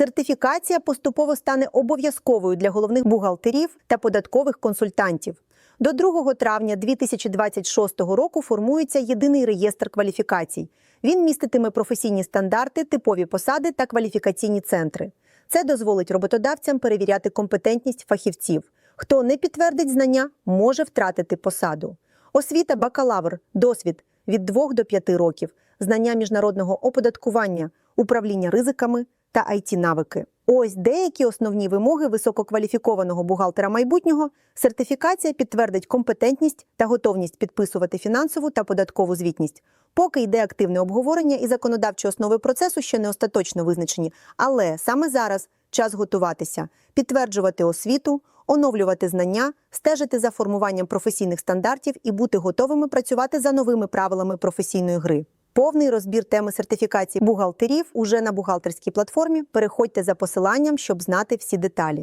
Сертифікація поступово стане обов'язковою для головних бухгалтерів та податкових консультантів. До 2 травня 2026 року формується єдиний реєстр кваліфікацій. Він міститиме професійні стандарти, типові посади та кваліфікаційні центри. Це дозволить роботодавцям перевіряти компетентність фахівців. Хто не підтвердить знання, може втратити посаду. Освіта бакалавр, досвід від 2 до 5 років, знання міжнародного оподаткування, управління ризиками та it навики. Ось деякі основні вимоги висококваліфікованого бухгалтера майбутнього. Сертифікація підтвердить компетентність та готовність підписувати фінансову та податкову звітність. Поки йде активне обговорення і законодавчі основи процесу ще не остаточно визначені, але саме зараз час готуватися, підтверджувати освіту, оновлювати знання, стежити за формуванням професійних стандартів і бути готовими працювати за новими правилами професійної гри. Повний розбір теми сертифікації бухгалтерів уже на бухгалтерській платформі. Переходьте за посиланням, щоб знати всі деталі.